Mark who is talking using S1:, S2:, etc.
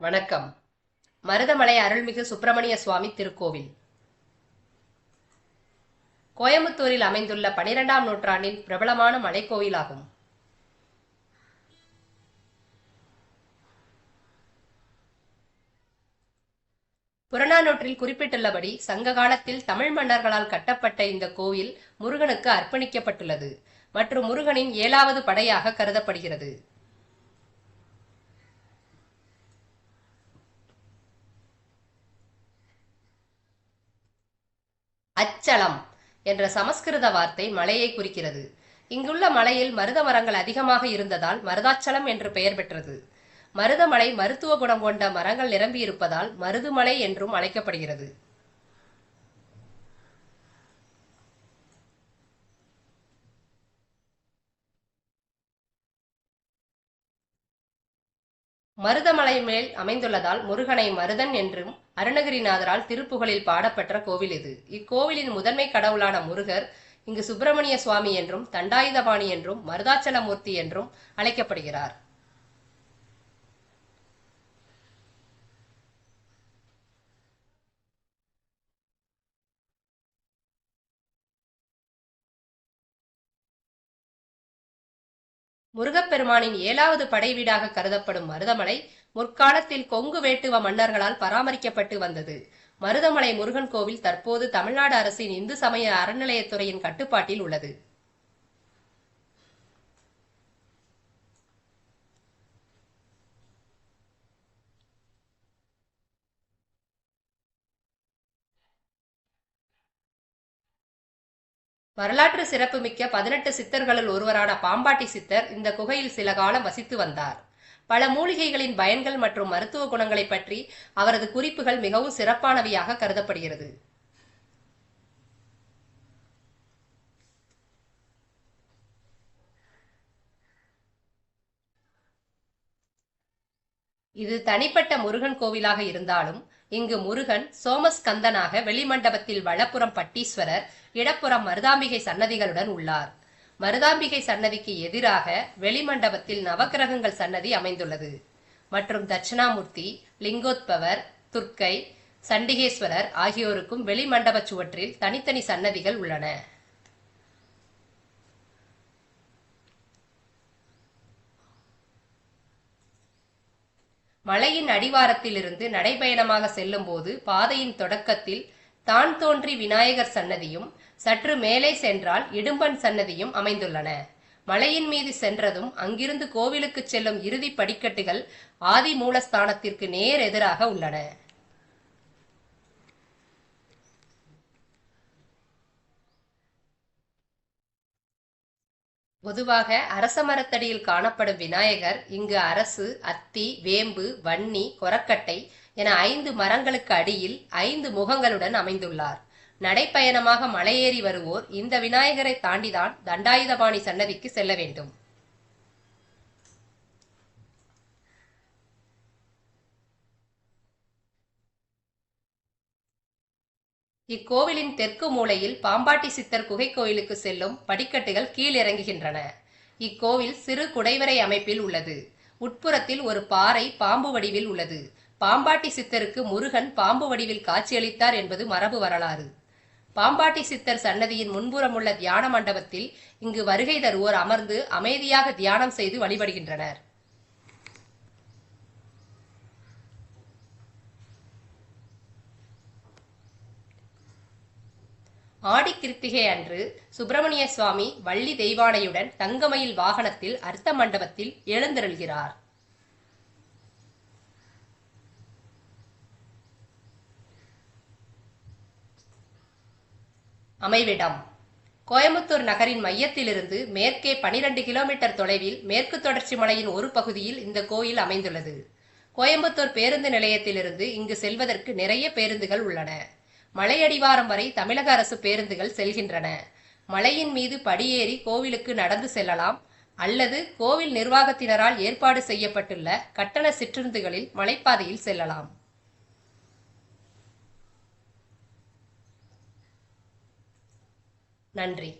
S1: வணக்கம். மருதமலை அருள்மிகு சுப்பிரமணிய சுவாமி திருக்கோவில். கோயம்புத்தூரில் அமைந்துள்ள பனிரெண்டாம் நூற்றாண்டின் பிரபலமான மலைக்கோயிலாகும் புறநானூற்றில் குறிப்பிட்டுள்ளபடி சங்க காலத்தில் தமிழ் மன்னர்களால் கட்டப்பட்ட இந்த கோவில் முருகனுக்கு அர்ப்பணிக்கப்பட்டுள்ளது. மற்றும் முருகனின் ஏழாவது படையாக கருதப்படுகிறது. அச்சலம் என்ற சமஸ்கிருத வார்த்தை மலையை குறிக்கிறது. இங்குள்ள மலையில் மருத மரங்கள் அதிகமாக இருந்ததால் மருதாச்சலம் என்று பெயர் பெற்றது. மருதமலை மருத்துவ குணம் கொண்ட மரங்கள் நிரம்பியிருப்பதால் மருதுமலை என்றும் அழைக்கப்படுகிறது. மருதமலை மேல் அமைந்துள்ளதால் முருகனை மருதன் என்றும் அருணகிரிநாதரால் திருப்புகழில் பாடப்பெற்ற கோவில் இது. இக்கோவிலின் முதன்மை கடவுளான முருகர் இங்கு சுப்பிரமணிய சுவாமி என்றும் தண்டாயுதபாணி என்றும் மருதாச்சலமூர்த்தி என்றும் அழைக்கப்படுகிறார். முருகப்பெருமானின் ஏழாவது படைவீடாக கருதப்படும் மருதமலை முற்காலத்தில் கொங்கு வேட்டுவ மன்னர்களால் பராமரிக்கப்பட்டு வந்தது. மருதமலை முருகன் கோவில் தற்போது தமிழ்நாடு அரசின் இந்து சமய அறநிலையத்துறையின் கட்டுப்பாட்டில் உள்ளது. வரலாற்று சிறப்புமிக்க பதினெட்டு சித்தர்களுள் ஒருவரான பாம்பாட்டி சித்தர் இந்த குகையில் சில காலம் வசித்து வந்தார். பல மூலிகைகளின் பயன்கள் மற்றும் மருத்துவ குணங்களை பற்றி அவரது குறிப்புகள் மிகவும் சிறப்பானவையாக கருதப்படுகிறது. இது தனிப்பட்ட முருகன் கோவிலாக இருந்தாலும் இங்கு முருகன் சோமஸ்கந்தனாக வெளிமண்டபத்தில் வலப்புறம் பட்டீஸ்வரர் இடப்புறம் மருதாம்பிகை சன்னதிகளுடன் உள்ளார். மருதாம்பிகை சன்னதிக்கு எதிராக வெளிமண்டபத்தில் நவக்கிரகங்கள் சன்னதி அமைந்துள்ளது. மற்றும் தட்சிணாமூர்த்தி லிங்கோத்பவர் துர்க்கை சண்டிகேஸ்வரர் ஆகியோருக்கும் வெளிமண்டப சுவற்றில் தனித்தனி சன்னதிகள் உள்ளன. மலையின் அடிவாரத்திலிருந்து நடைபயணமாக செல்லும்போது பாதையின் தொடக்கத்தில் தான் தோன்றி விநாயகர் சன்னதியும் சற்று மேலே சென்றால் இடும்பன் சன்னதியும் அமைந்துள்ளன. மலையின் மீது சென்றதும் அங்கிருந்து கோவிலுக்கு செல்லும் இறுதி படிக்கட்டுகள் ஆதி மூலஸ்தானத்திற்கு நேர் எதிராக உள்ளன. பொதுவாக அரச மரத்தடியில் காணப்படும் விநாயகர் இங்கு அரசு அத்தி வேம்பு வன்னி கொரக்கட்டை என ஐந்து மரங்களுக்கு அடியில் ஐந்து முகங்களுடன் அமைந்துள்ளார். நடைப்பயணமாக மலையேறி வருவோர் இந்த விநாயகரை தாண்டிதான் தண்டாயுதபாணி சன்னதிக்கு செல்ல வேண்டும். இக்கோவிலின் தெற்கு மூலையில் பாம்பாட்டி சித்தர் குகை கோயிலுக்கு செல்லும் படிக்கட்டுகள் கீழிறங்குகின்றன. இக்கோவில் சிறு குடைவரை அமைப்பில் உள்ளது. உட்புறத்தில் ஒரு பாறை பாம்பு வடிவில் உள்ளது. பாம்பாட்டி சித்தருக்கு முருகன் பாம்பு வடிவில் காட்சியளித்தார் என்பது மரபு வரலாறு. பாம்பாட்டி சித்தர் சன்னதியின் முன்புறமுள்ள தியான மண்டபத்தில் இங்கு வருகை தருவோர் அமர்ந்து அமைதியாக தியானம் செய்து வழிபடுகின்றனர். ஆடி கிருத்திகை அன்று சுப்பிரமணிய சுவாமி வள்ளி தெய்வானையுடன் தங்கமயில் வாகனத்தில் அர்த்த மண்டபத்தில் எழுந்தருள்கிறார். அமைவிடம். கோயம்புத்தூர் நகரின் மையத்திலிருந்து மேற்கே பனிரெண்டு கிலோமீட்டர் தொலைவில் மேற்கு தொடர்ச்சி மலையின் ஒரு பகுதியில் இந்த கோயில் அமைந்துள்ளது. கோயம்புத்தூர் பேருந்து நிலையத்திலிருந்து இங்கு செல்வதற்கு நிறைய பேருந்துகள் உள்ளன. மலையடிவாரம் வரை தமிழக அரசு பேருந்துகள் செல்கின்றன. மலையின் மீது படியேறி கோவிலுக்கு நடந்து செல்லலாம் அல்லது கோவில் நிர்வாகத்தினரால் ஏற்பாடு செய்யப்பட்டுள்ள கட்டண சிற்றுந்துகளில் மலைப்பாதையில் செல்லலாம். நன்றி.